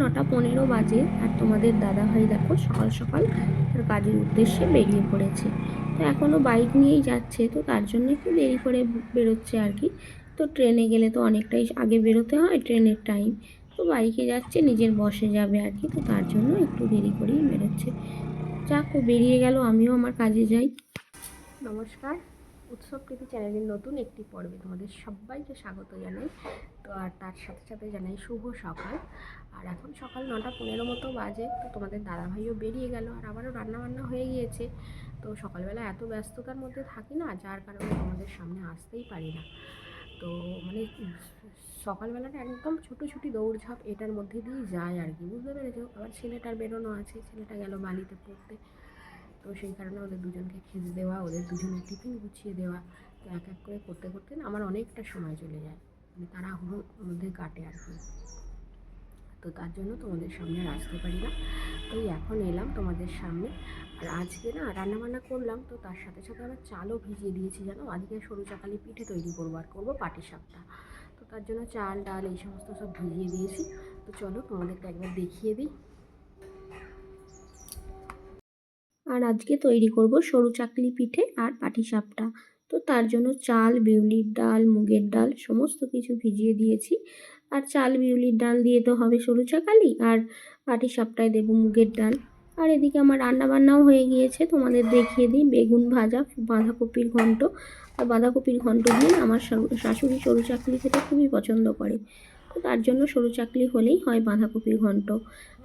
নটা পনেরো বাজে আর তোমাদের দাদাভাই দেখো সকাল সকাল তার কাজের উদ্দেশ্যে বেরিয়ে পড়েছে। তো এখনও বাইক নিয়েই যাচ্ছে, তো তার জন্য একটু দেরি করে বেরোচ্ছে আর কি। তো ট্রেনে গেলে তো অনেকটাই আগে বেরোতে হয় ট্রেনের টাইম তো বাইকে যাচ্ছে, নিজের বসে যাবে আর কি, তো তার জন্য একটু দেরি করেই বেরোচ্ছে। যাক বেরিয়ে গেল, আমিও আমার কাজে যাই। নমস্কার। উৎসব প্রীতি চ্যানেলের নতুন একটি পর্বে তোমাদের সবাইকে স্বাগত জানাই। তো আর তার সাথে সাথে জানাই শুভ সকাল। আর এখন সকাল নটা পনেরো মতো বাজে, তো তোমাদের দাদাভাইও বেরিয়ে গেল আর আবারও রান্নাবান্না হয়ে গিয়েছে। তো সকালবেলা এত ব্যস্ততার মধ্যে থাকি না, যার কারণে তোমাদের সামনে আসতেই পারি না। তো মানে সকালবেলাটা একদম ছুটোছুটি দৌড়ঝাঁপ এটার মধ্যে দিয়েই যায় আর কি, বুঝতে পেরেছ? আবার ছেলেটার বেরোনো আছে, ছেলেটা গেল বালিতে পড়তে। তো সেই কারণে ওদের দুজনকে খেতে দেওয়া, ওদের দুজনের টিফিন গুছিয়ে দেওয়া, তো এক এক করে করতে করতে না আমার অনেকটা সময় চলে যায়। মানে তাড়াহুড়োর মধ্যে কাটে আর কি। তো তার জন্য তোমাদের সামনে আর আসতে পারি না। তো এখন এলাম তোমাদের সামনে। আর আজকে না রান্নাবান্না করলাম, তো তার সাথে সাথে আবার চালও ভিজিয়ে দিয়েছি, জানো? আজকে সরু চাকালি পিঠে তৈরি করব আর করব পাটি সাপটা। তো তার জন্য চাল, ডাল এই সমস্ত সব ভিজিয়ে দিয়েছি। তো চলো তোমাদেরকে একবার দেখিয়ে দিই। আর আজকে তৈরি করব সরু চাকলি পিঠে আর পাটিসাপটা। তো তার জন্য চাল, বিউলির ডাল, মুগের ডাল সমস্ত কিছু ভিজিয়ে দিয়েছি। আর চাল, বিউলির ডাল দিয়ে তো হবে সরু চাকালি আর পাটিসাপটায় দেবো মুগের ডাল। আর এদিকে আমার রান্না বান্নাও হয়ে গিয়েছে। তোমাদের দেখিয়ে দিই, বেগুন ভাজা, বাঁধাকপির ঘন্ট। আর বাঁধাকপির ঘন্ট দিয়ে আমার শাশুড়ি সরু চাকলি খেতে খুবই পছন্দ করে। তো তার জন্য সরু চাকলি হলেই হয় বাঁধাকপির ঘন্ট।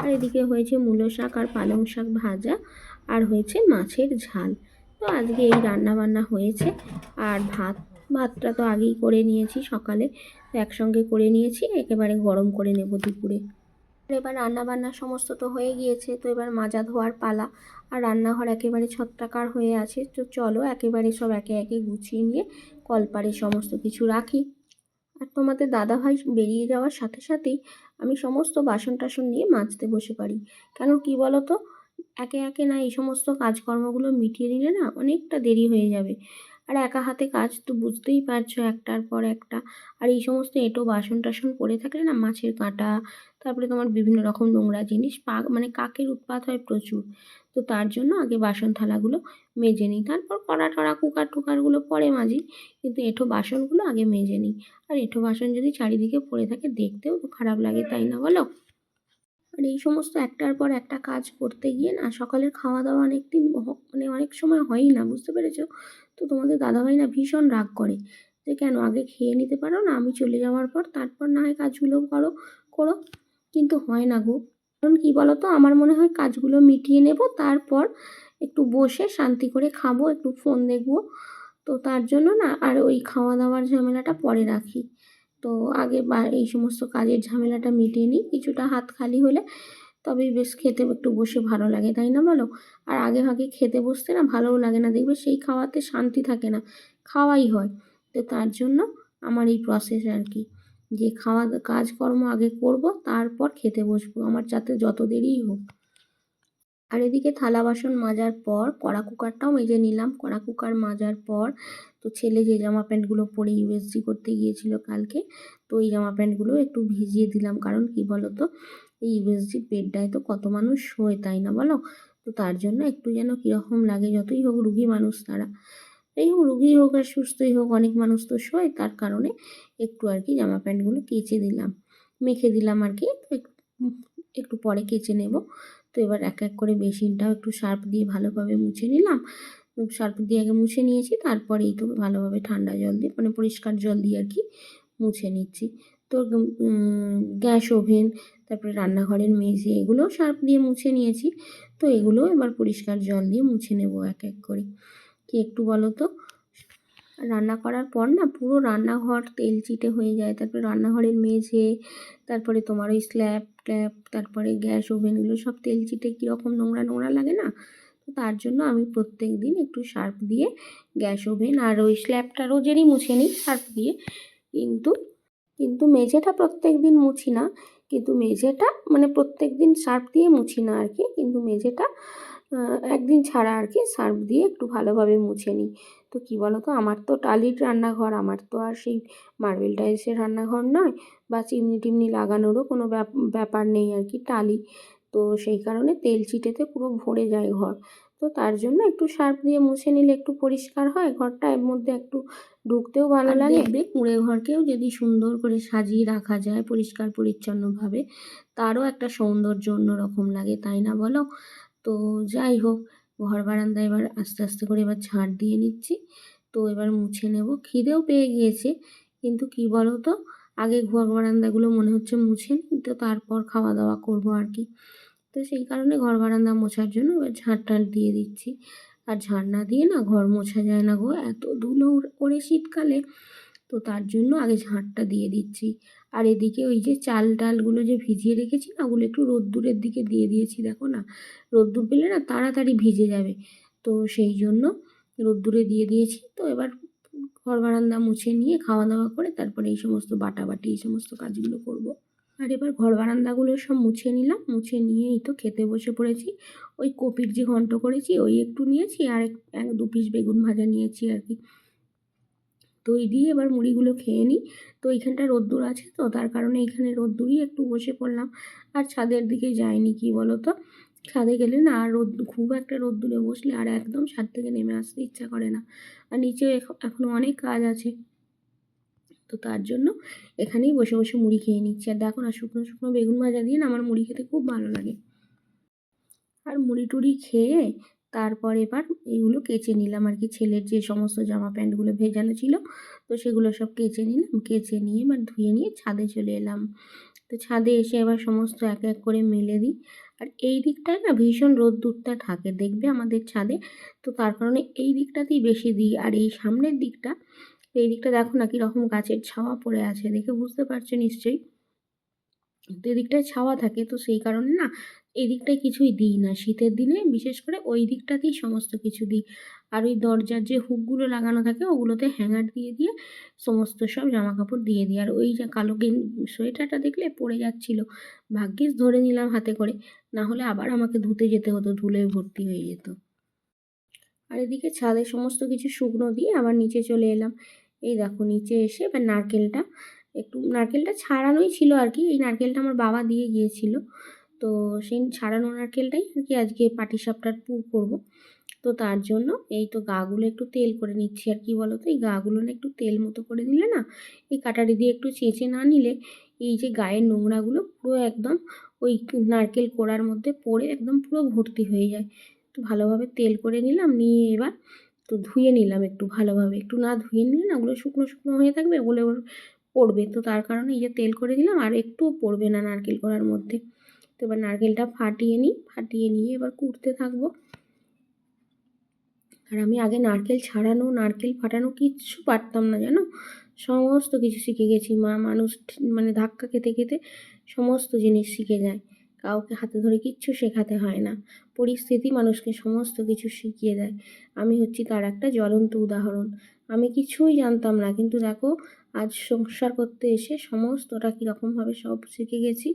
আর এদিকে হয়েছে মূলো শাক আর পালং শাক ভাজা। আর হয়েছে মাছের ঝাল। তো আজকে এই রান্না বান্না হয়েছে। আর ভাত, ভাতটা তো আগেই করে নিয়েছি সকালে। একসঙ্গে করে নিয়েছি, একেবারে গরম করে নেব দুপুরে। এবার রান্না বান্না সমস্ত তো হয়ে গিয়েছে, তো এবার মাজা ধোয়ার পালা। আর রান্নাঘর একেবারে ছত্রাকার হয়ে আছে, তো চলো একেবারে সব একে একে গুছিয়ে নিয়ে কলপারে সমস্ত কিছু রাখি। আর তোমাদের দাদাভাই বেরিয়ে যাওয়ার সাথে সাথেই আমি সমস্ত বাসন টাসন নিয়ে মাজতে বসে পারি কেন কি বলো তো একে একে না এই সমস্ত কাজকর্মগুলো মিটিয়ে নিলে না অনেকটা দেরি হয়ে যাবে। আর একা হাতে কাজ তো বুঝতেই পারছ একটার পর একটা। আর এই সমস্ত এঁটো বাসন টাসন পড়ে থাকলে না মাছের কাঁটা, তারপরে তোমার বিভিন্ন রকম নোংরা জিনিস পাক মানে কাকের উৎপাত হয় প্রচুর। তো তার জন্য আগে বাসন থালাগুলো মেজে নিই। তারপর কড়া টড়া, কুকার টুকারগুলো পরে মাজি, কিন্তু এঁঠো বাসনগুলো আগে মেজে নিই। আর এঁঠো বাসন যদি চারিদিকে পড়ে থাকে, দেখতেও তো খারাপ লাগে, তাই না বলো? আর এই সমস্ত একটার পর একটা কাজ করতে গিয়ে না সকালের খাওয়া দাওয়া অনেক দিন মানে অনেক সময় হয়ই না, বুঝতে পেরেছ? তো তোমাদের দাদাভাই না ভীষণ রাগ করে যে, কেন আগে খেয়ে নিতে পারো না? আমি চলে যাওয়ার পর তারপর না হয় কাজগুলো করো করো। কিন্তু হয় না গো। কারণ কী বলো তো আমার মনে হয় কাজগুলো মিটিয়ে নেব, তারপর একটু বসে শান্তি করে খাব, একটু ফোন দেখব। তো তার জন্য না আর ওই খাওয়া দাওয়ার ঝামেলাটা পরে রাখি। তো আগে এই সমস্ত কাজের ঝামেলাটা মিটিয়ে নিই, কিছুটা হাত খালি হলে তবেই বেশ খেতে একটু বসে ভালো লাগে, তাই না বলো? আর আগে ভাগে খেতে বসতে না ভালোও লাগে না, দেখবে সেই খাওয়াতে শান্তি থাকে না, খাওয়াই হয়। তো তার জন্য আমার এই প্রসেস আর কি, যে খাওয়া, কাজকর্ম আগে করব, তারপর খেতে বসবো, আমার যাতে যত দেরিই হোক। আর এদিকে থালা বাসন মাজার পর কড়া কুকারটাও মেজে নিলাম। কড়া কুকার মাজার পর তো ছেলে যে জামা প্যান্টগুলো পরে ইউএসজি করতে গিয়েছিল কালকে, তো এই জামা প্যান্টগুলো একটু ভিজিয়ে দিলাম। কারণ কি বলো তো এই ইউএসজি বেডটায় তো কত মানুষ শোয়, তাই না বলো? তো তার জন্য একটু যেন কীরকম লাগে, যতই হোক রুগী মানুষ তারা। এই হোক রুগী হোক আর সুস্থই হোক, অনেক মানুষ তো শোয়, তার কারণে একটু আর কি জামা প্যান্টগুলো কেচে দিলাম। মেখে দিলাম আর কি একটু পরে কেচে নেব। তো এবার এক এক করে বেসিনটাও একটু সার্ফ দিয়ে ভালোভাবে মুছে নিলাম। সার্ফ দিয়ে আগে মুছে নিয়েছি তারপরে এই তো ভালোভাবে ঠান্ডা জল দিয়ে মানে পরিষ্কার জল দিয়ে আর কি মুছে নিচ্ছি। তো গ্যাস ওভেন, তারপরে রান্নাঘরের মেঝে এগুলোও সার্ফ দিয়ে মুছে নিয়েছি। তো এগুলো এবার পরিষ্কার জল দিয়ে মুছে নেব এক এক করে। কি একটু বলো তো? রান্না করার পর না পুরো রান্নাঘর তেল চিটে হয়ে যায়। তারপরে রান্নাঘরের মেঝে, তারপরে তোমার ওই স্ল্যাব ট্ল্যাব তারপরে গ্যাস ওভেন এগুলো সব তেল চিটে কীরকম নোংরা নোংরা লাগে না? তো তার জন্য আমি প্রত্যেক দিন একটু সার্ফ দিয়ে গ্যাস ওভেন আর ওই স্ল্যাবটা রোজেরই মুছে নিই সার্ফ দিয়ে। কিন্তু কিন্তু মেঝেটা প্রত্যেক দিন মুছি না। কিন্তু মেঝেটা মানে প্রত্যেক দিন সার্ফ দিয়ে মুছি না আর কি। কিন্তু মেঝেটা একদিন ছাড়া আর কি সার্ফ দিয়ে একটু ভালোভাবে মুছে নিই। তো কী বলো তো আমার তো টালির রান্নাঘর আমার তো আর সেই মার্বেল টাইলসের রান্নাঘর নয় বা চিমনি টিমনি লাগানোরও কোনো ব্যাপার নেই আর কি টালি। তো সেই কারণে তেল চিটেতে পুরো ভরে যায় ঘর। তো তার জন্য একটু সার্ফ দিয়ে মুছে নিলে একটু পরিষ্কার হয় ঘরটা এর মধ্যে একটু ঢুকতেও ভালো লাগে। দেখবে কুঁড়ে ঘরকেও যদি সুন্দর করে সাজিয়ে রাখা যায় পরিষ্কার পরিচ্ছন্নভাবে তারও একটা সৌন্দর্য অন্যরকম লাগে তাই না বলো? তো যাই হোক ঘর বারান্দা এবার আস্তে আস্তে করে এবার ঝাঁট দিয়ে নিচ্ছি। তো এবার মুছে নেব। খিদেও পেয়ে গিয়েছে, কিন্তু কি বলো তো আগে ঘর বারান্দাগুলো মনে হচ্ছে মুছে নিই তো তারপর খাওয়া দাওয়া করব আর কি। তো সেই কারণে ঘর বারান্দা মোছার জন্য এবার ঝাঁট টাট দিয়ে দিচ্ছি। আর ঝাঁট না দিয়ে না ঘর মোছা যায় না গো, এত ধুলো করে শীতকালে। তো তার জন্য আগে ঝাঁটটা দিয়ে দিচ্ছি। আর এদিকে ওই যে চাল ডালগুলো যে ভিজিয়ে রেখেছি না, ওগুলো একটু রোদ্দুরের দিকে দিয়ে দিয়েছি, দেখো না। রোদ্দুর পেলে না তাড়াতাড়ি ভিজে যাবে। তো সেই জন্য রোদ্দুরে দিয়ে দিয়েছি। তো এবার ঘর বারান্দা মুছে নিয়ে খাওয়া দাওয়া করে তারপরে এই সমস্ত বাটাবাটি, এই সমস্ত কাজগুলো করব। আর এবার ঘর বারান্দাগুলো সব মুছে নিলাম। মুছে নিয়েই তো খেতে বসে পড়েছি। ওই কপির যে ঘন্ট করেছি, ওই একটু নিয়েছি আর এক দু পিস বেগুন ভাজা নিয়েছি আর কি। এই দিয়ে এবার মুড়িগুলো খেয়ে নিই। তো এইখানটা রোদ্দুর আছে তো, তার কারণে এখানে রোদ্দুরই একটু বসে পড়লাম। আর ছাদের দিকে যায়নি কি বলো তো ছাদে গেলে না আর রোদ, খুব একটা রোদ্দুরে বসলে আর একদম ছাদ থেকে নেমে আসতে ইচ্ছা করে না। আর নিচেও এখনও অনেক কাজ আছে। তো তার জন্য এখানেই বসে বসে মুড়ি খেয়ে নিচ্ছি। আর দেখো না, শুকনো শুকনো বেগুন ভাজা দিয়ে না আমার মুড়ি খেতে খুব ভালো লাগে। আর মুড়ি টুড়ি খেয়ে তারপর এবার এইগুলো কেচে নিলাম আর কি। ছেলের যে সমস্ত জামা প্যান্টগুলো ভেজানো ছিল, তো সেগুলো সব কেচে নিলাম। কেচে নিয়ে এবার ধুয়ে নিয়ে ছাদে চলে এলাম। তো ছাদে এসে এবার সমস্ত এক এক করে মেলে দিই। আর এই দিকটায় না ভীষণ রোদ্দুরটা থাকে, দেখবে আমাদের ছাদে। তো তার কারণে এই দিকটাতেই বেশি দিই। আর এই সামনের দিকটা, এই দিকটা দেখো না কীরকম গাছের ছাওয়া পড়ে আছে, দেখে বুঝতে পারছ নিশ্চয়ই? তো এদিকটায় ছাওয়া থাকে, তো সেই কারণে না এই দিকটায় কিছুই দিই না। শীতের দিনে বিশেষ করে ওই দিকটাতেই সমস্ত কিছু দিই। আর ওই দরজার যে হুকগুলো লাগানো থাকে, ওগুলোতে হ্যাঙ্গার দিয়ে দিয়ে সমস্ত সব জামা কাপড় দিয়ে দিই। আর ওই যে কালো গেন, সোয়েটারটা দেখলে পড়ে যাচ্ছিল। ভাগ্যিস ধরে নিলাম হাতে করে। না হলে আবার আমাকে ধুতে যেতে হতো ধুলে ভর্তি হয়ে যেত। আর এদিকে ছাদে সমস্ত কিছু শুকনো দিয়ে আবার নিচে চলে এলাম। এই দেখো নিচে এসে এবার নারকেলটা, একটু নারকেলটা ছাড়ানোই ছিল আর কি। এই নারকেলটা আমার বাবা দিয়ে গিয়েছিল। তো সেই ছাড়ানো নারকেলটাই আর কি আজকে পাটিসাপটার পুর করব। তো তার জন্য এই তো গাগুলো একটু তেল করে নিচ্ছি আর কি বলো তো এই গাগুলো না একটু তেল মতো করে নিলে না, এই কাটারি দিয়ে একটু চেঁচে না নিলে এই যে গায়ের নোংরাগুলো পুরো একদম ওই নারকেল কোড়ার মধ্যে পড়ে একদম পুরো ভর্তি হয়ে যায়। তো ভালোভাবে তেল করে নিলাম, নিয়ে এবার তো ধুয়ে নিলাম একটু ভালোভাবে। একটু না ধুয়ে নিলে না ওগুলো শুকনো শুকনো হয়ে থাকবে, ওগুলো পড়বে। তো তার কারণে এই যে তেল করে দিলাম আর একটুও পড়বে না নারকেল করার মধ্যে। তো এবার নারকেলটা ফাটিয়ে নিই, ফাটিয়ে নিয়ে এবার কুটতে থাকব। আর আমি আগে নারকেল ছাড়ানো, নারকেল ফাটানো কিচ্ছু পারতাম না, জানো? সমস্ত কিছু শিখে গেছি মা। মানুষ মানে ধাক্কা খেতে খেতে সমস্ত জিনিস শিখে যায়। কাউকে হাতে ধরে কিচ্ছু শেখাতে হয় না। পরিস্থিতি মানুষকে সমস্ত কিছু শিখিয়ে দেয়। আমি হচ্ছি তার একটা জ্বলন্ত উদাহরণ। আমি কিছুই জানতাম না, কিন্তু দেখো, আজ সংসার করতে এসে সমস্তটা কীরকমভাবে সব শিখে গেছি।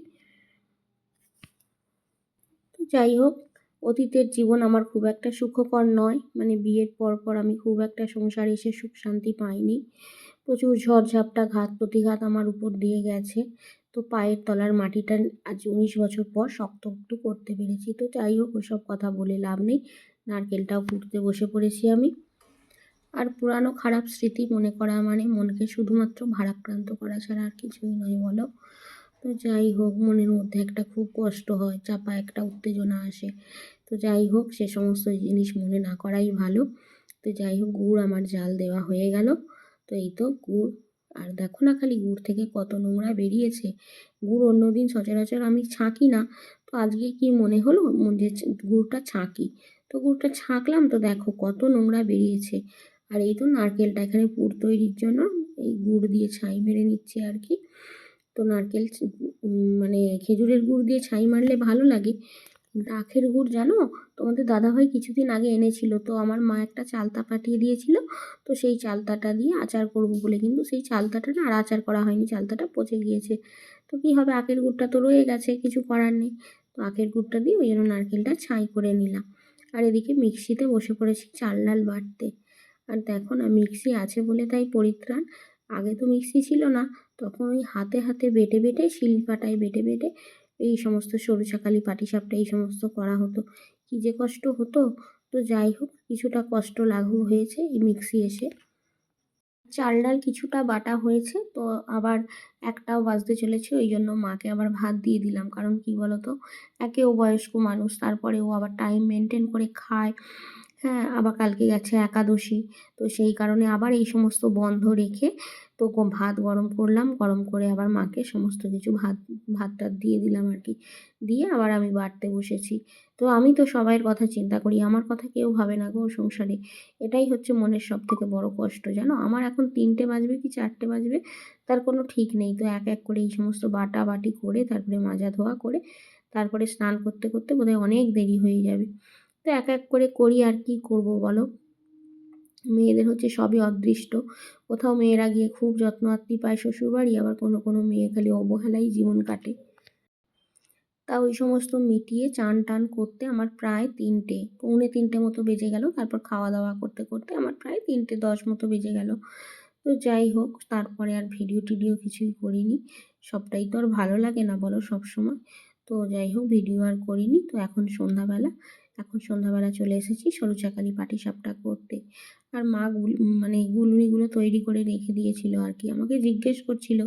যাই হোক, অতীতের জীবন আমার খুব একটা সুখকর নয়। মানে বিয়ের পর পর আমি খুব একটা সংসারে এসে সুখ শান্তি পাইনি। প্রচুর ঝড়ঝাপটা, ঘাত প্রতিঘাত আমার উপর দিয়ে গেছে। তো পায়ের তলার মাটিটা আজ উনিশ বছর পর শক্ত একটু করতে পেরেছি। তো যাই হোক, ওসব কথা বলে লাভ নেই। নারকেলটাও কুটতে বসে পড়েছি আমি। আর পুরানো খারাপ স্মৃতি মনে করা মানে মনকে শুধুমাত্র ভারাক্রান্ত করা ছাড়া আর কিছুই নয়, বলো। তো যাই হোক, মনের মধ্যে একটা খুব কষ্ট হয়, চাপা একটা উত্তেজনা আসে। তো যাই হোক, সে সমস্ত জিনিস মনে না করাই ভালো। তো যাই হোক, গুড় আমার জাল দেওয়া হয়ে গেল। তো এই তো গুড়। আর দেখো না খালি গুড় থেকে কত নোংরা বেরিয়েছে। গুড় অন্যদিন সচরাচর আমি ছাঁকি না। তো আজকে কি মনে হলো যে গুড়টা ছাঁকি? তো গুড়টা ছাঁকলাম তো দেখো কত নোংরা বেরিয়েছে। আর এই তো নারকেলটা এখানে পুর তৈরির জন্য এই গুড় দিয়ে ছাই মেরে নিচ্ছে আর কি। তো নারকেল মানে খেজুরের গুড় দিয়ে ছাই মারলে ভালো লাগে। আখের গুড় জানো? তোমাদের দাদাভাই কিছুদিন আগে এনেছিল, তো আমার মা একটা চালতা পাঠিয়ে দিয়েছিল, তো সেই চালতাটা দিয়ে আচার করব বলে। কিন্তু সেই চালতাটা না আর আচার করা হয়নি, চালতাটা পচে গিয়েছে। তো কী হবে, আখের গুড়টা তো রয়ে গেছে, কিছু করার নেই। তো আখের গুড়টা দিয়ে ওই জন্য নারকেলটা ছাই করে নিলাম। আর এদিকে মিক্সিতে বসে পড়েছি চাল ডাল বাটতে। আর দেখো না, মিক্সি আছে বলে তাই পরিত্রাণ। আগে তো মিক্সি ছিল না তখন ওই হাতে হাতে বেটে বেটে শিলপাটায় বেটে বেটে এই সমস্ত সরু চাকালি পাটিসাপটা এই সমস্ত করা হতো। কী যে কষ্ট হতো। তো যাই হোক, কিছুটা কষ্ট লাঘব হয়েছে এই মিক্সি এসে। চাল ডাল কিছুটা বাটা হয়েছে তো আবার একটাও বাজতে চলেছে, ওই জন্য মাকে আবার ভাত দিয়ে দিলাম। কারণ কি বলতো? একেও বয়স্ক মানুষ তারপরে ও আবার টাইম মেনটেন করে খায়। হ্যাঁ আবার কালকে গেছে একাদশী। তো সেই কারণে আবার এই সমস্ত বন্ধ রেখে তো ভাত গরম করলাম। গরম করে আবার মাকে সমস্ত কিছু ভাত ভাত টাত দিয়ে দিলাম আর কি। দিয়ে আবার আমি বাড়তে বসেছি। তো আমি তো সবাইয়ের কথা চিন্তা করি, আমার কথা কেউ ভাবে না গো সংসারে। এটাই হচ্ছে মনের সব থেকে বড় কষ্ট, জানো? আমার এখন তিনটে বাজবে কি চারটে বাজবে, তার কোনো ঠিক নেই। তো এক এক করে এই সমস্ত বাটা বাটি করে, তারপরে মাজা ধোয়া করে, তারপরে স্নান করতে করতে বোধহয় অনেক দেরি হয়ে যাবে। তো এক এক করে করি আর কি করব বলো? মেয়েদের হচ্ছে সবই অদৃষ্ট। কোথাও মেয়েরা গিয়ে খুব যত্ন আত্মি পায় শ্বশুরবাড়ি, আবার কোনো কোনো মেয়ে খালি অবহেলাই জীবন কাটে। তা ওই সমস্ত মিটিয়ে চান টান করতে আমার প্রায় তিনটে, পৌনে তিনটে মতো বেজে গেল। তারপর খাওয়া দাওয়া করতে করতে আমার প্রায় তিনটে দশ মতো বেজে গেল। তো যাই হোক, তারপরে আর ভিডিও টিডিও কিছুই করিনি। সবটাই তো আর ভালো লাগে না বলো সব সময় তো যাই হোক, ভিডিও আর করিনি। তো এখন সন্ধ্যাবেলা এখন সন্ধ্যাবেলা চলে এসেছি সরু চাকালি পাটিসাপটা করতে। আর মা মানে গুলুনিগুলো তৈরি করে রেখে দিয়েছিল আর কি। আমাকে জিজ্ঞেস করছিল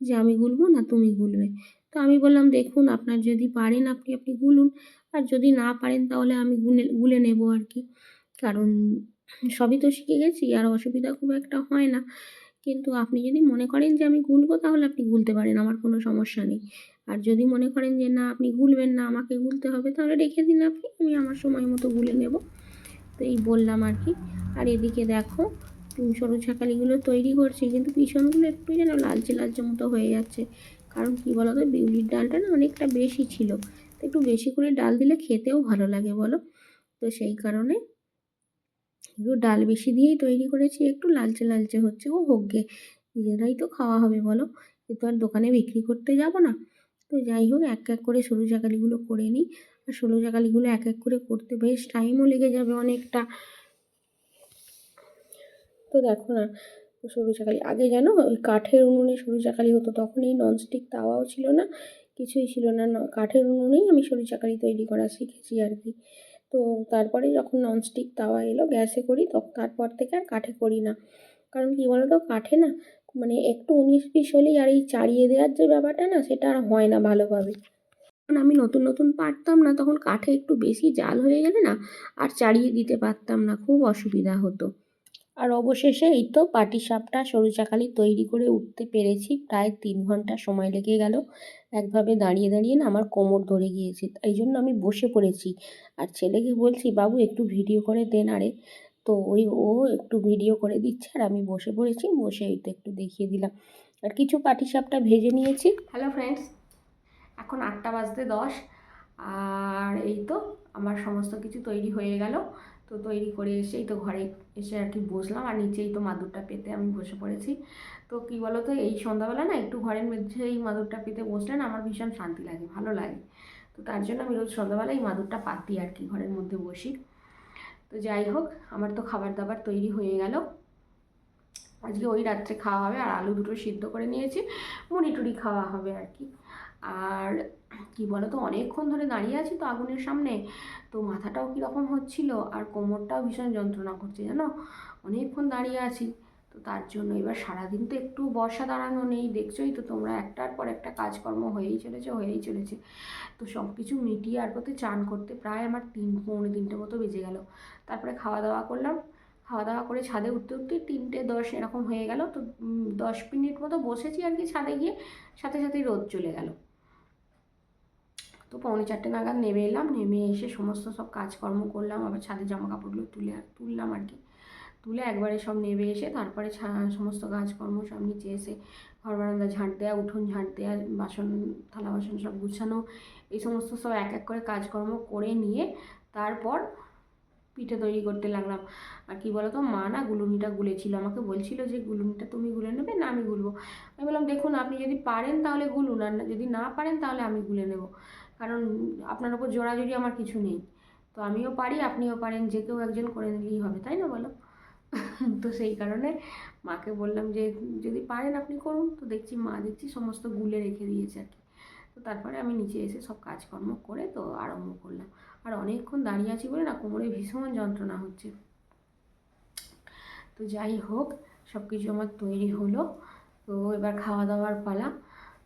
যে, আমি গুলবো না তুমি গুলবে? তো আমি বললাম, দেখুন, আপনার যদি পারেন আপনি আপনি গুলুন। আর যদি না পারেন তাহলে আমি গুলে গুলে নেব আর কি। কারণ সবই তো শিখে গেছি, আর অসুবিধা খুব একটা হয় না। কিন্তু আপনি যদি মনে করেন যে, আমি গুলবো তাহলে আপনি গুলতে পারেন, আমার কোনো সমস্যা নেই। আর যদি মনে করেন যে, না, আপনি গুলবেন না, আমাকে গুলতে হবে, তাহলে রেখে দিন আপনি, আমি আমার সময় মতো গুলে নেব। তো এই বললাম আর কি। আর এদিকে দেখো সরু ছাকালিগুলো তৈরি করছি, কিন্তু পিছনগুলো একটু যেন লালচে লালচে মতো হয়ে যাচ্ছে। কারণ কী বলো তো বিউলির ডালটা না অনেকটা বেশি ছিল। তো একটু বেশি করে ডাল দিলে খেতেও ভালো লাগে বলো। তো সেই কারণে একটু ডাল বেশি দিয়েই তৈরি করেছি, একটু লালচে লালচে হচ্ছে। ও হোক গে, নিজেরাই তো খাওয়া হবে বলো। কিন্তু আর দোকানে বিক্রি করতে যাব না। তো যাই হোক, এক এক করে সরু জাকালিগুলো করে নিই। আর সরু জাকালিগুলো এক এক করে করতে বেশ টাইমও লেগে যাবে অনেকটা। তো দেখো না, সরু চাকালি আগে জানো, ওই কাঠের উনুনে সরু চাকালি হতো, তখন এই ননস্টিক তাওয়াও ছিল না, কিছুই ছিল না কাঠের উনুনেই আমি সরু চাকালি তৈরি করা শিখেছি আর কি। তো তারপরে যখন ননস্টিক তাওয়া এলো, গ্যাসে করি, তখন তারপর থেকে আর কাঠে করি না। কারণ কী বলো তো কাঠে না মানে একটু উনিশ বিশ হলেই আর এই চাড়িয়ে দেওয়ার যে ব্যাপারটা না, সেটা আর হয় না ভালোভাবে। যখন আমি নতুন নতুন পারতাম না, তখন কাঠে একটু বেশি জাল হয়ে গেলে না, আর চাড়িয়ে দিতে পারতাম না, খুব অসুবিধা হতো। আর অবশেষে এই তো পাটিসাপটা সরু চাকালি তৈরি করে উঠতে পেরেছি, প্রায় তিন ঘণ্টা সময় লেগে গেল। একভাবে দাঁড়িয়ে দাঁড়িয়ে না আমার কোমর ধরে গিয়েছে এই জন্য আমি বসে পড়েছি। আর ছেলেকে বলছি, বাবু, একটু ভিডিও করে দেন আরে তো ওই ও একটু ভিডিও করে দিচ্ছে আর আমি বসে পড়েছি, বসে এই তো একটু দেখিয়ে দিলাম। আর কিছু পাটিসাপটা ভেজে নিয়েছি। হ্যালো ফ্রেন্ডস এখন আটটা বাজতে দশ, আর এই তো আমার সমস্ত কিছু তৈরি হয়ে গেল। তো তৈরি করে এসেই তো ঘরে এসে আর কি বসলাম, আর নিচেই তো মাদুরটা পেতে আমি বসে পড়েছি। তো কী বলো তো এই সন্ধ্যাবেলা না একটু ঘরের মধ্যে এই মাদুরটা পেতে বসলে না আমার ভীষণ শান্তি লাগে, ভালো লাগে। তো তার জন্য আমি রোজ সন্ধ্যাবেলা এই মাদুরটা পাতি আর কি ঘরের মধ্যে বসি। তো যাই হোক, আমার তো খাবার দাবার তৈরি হয়ে গেল। আজকে ওই রাত্রে খাওয়া হবে আর আলু দুটো সিদ্ধ করে নিয়েছি মুড়ি টুড়ি খাওয়া হবে আর কি। আর কি বলো তো অনেকক্ষণ ধরে দাঁড়িয়ে আছি তো আগুনের সামনে, তো মাথাটাও কীরকম হচ্ছিল আর কোমরটাও ভীষণ যন্ত্রণা করছে জানো? অনেকক্ষণ দাঁড়িয়ে আছি। তো তার জন্য এবার সারাদিন তো একটু বর্ষা দাঁড়ানো নেই, দেখছোই তো তোমরা একটার পর একটা কাজকর্ম হয়েই চলেছে হয়েই চলেছে। তো সব কিছু মিটিয়ে আর করতে চান করতে প্রায় আমার তিন, পৌনে তিনটে মতো বেজে গেল। তারপরে খাওয়া দাওয়া করলাম, খাওয়া দাওয়া করে ছাদে উঠতে উঠতে তিনটে দশ এরকম হয়ে গেল। তো দশ মিনিট মতো বসেছি আর কি ছাদে গিয়ে, সাথে সাথেই রোদ চলে গেল। তো পৌনে চারটে নাগাদ নেমে এলাম, নেমে এসে সমস্ত সব কাজকর্ম করলাম, আবার ছাদের জামা কাপড়গুলো তুলে, তুললাম আর কি। তুলে একবারে সব নেমে এসে তারপরে সমস্ত কাজকর্ম সব নিচে এসে ঘর বারান্দা ঝাঁট দেওয়া উঠোন ঝাঁট দেওয়া বাসন, থালা বাসন সব গুছানো, এই সমস্ত সব এক এক করে কাজকর্ম করে নিয়ে তারপর পিঠে তৈরি করতে লাগলাম। আর কি বলতো, মা না গুলুমিটা গুলেছিল, আমাকে বলছিল যে গুলুমিটা তুমি গুলে নেবে না আমি গুলবো। আমি বললাম, দেখুন, আপনি যদি পারেন তাহলে গুলুন, আর যদি না পারেন তাহলে আমি গুলে নেব। কারণ আপনার ওপর জোড়াজুড়ি আমার কিছু নেই। তো আমিও পারি, আপনিও পারেন, যে কেউ একজন করে নিলেই হবে, তাই না বলো? তো সেই কারণে মাকে বললাম যে, যদি পারেন আপনি করুন। তো দেখছি মা দেখছি সমস্ত গুলে রেখে দিয়েছে আর কি। তো তারপরে আমি নিচে এসে সব কাজকর্ম করে তো আরম্ভ করলাম। আর অনেকক্ষণ দাঁড়িয়ে আছি বলে না, কোমরে ভীষণ যন্ত্রণা হচ্ছে। তো যাই হোক সব কিছু আমার তৈরি হলো। তো এবার খাওয়া দাওয়ার পালা।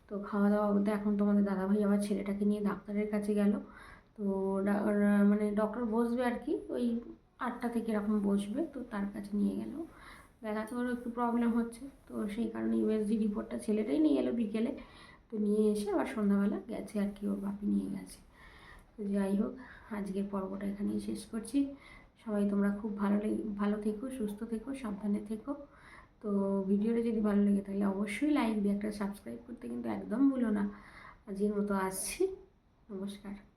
তো খাওয়া দাওয়া বলতে এখন তোমাদের দাদাভাই আমার ছেলেটাকে নিয়ে ডাক্তারের কাছে গেল। তো মানে ডক্টর বসবে আর কি, ওই আটটা থেকে এরকম বসবে, তো তার কাছে নিয়ে গেল। দেখাতে ওরও একটু প্রবলেম হচ্ছে, তো সেই কারণে ইউএসজি রিপোর্টটা ছেলেটাই নিয়ে এলো বিকেলে। তো নিয়ে এসে আবার সন্ধ্যাবেলা গেছে আর কি, ওর বাপি নিয়ে গেছে। তো যাই হোক, আজকের পর্বটা এখানেই শেষ করছি। সবাই তোমরা খুব ভালো ভালো থেকো, সুস্থ থেকো, সাবধানে থেকো। তো ভিডিওটা যদি ভালো লেগে তাহলে অবশ্যই লাইক দিয়ে একটা সাবস্ক্রাইব করতে কিন্তু একদম ভুলো না। আজকের মতো আসছি, নমস্কার।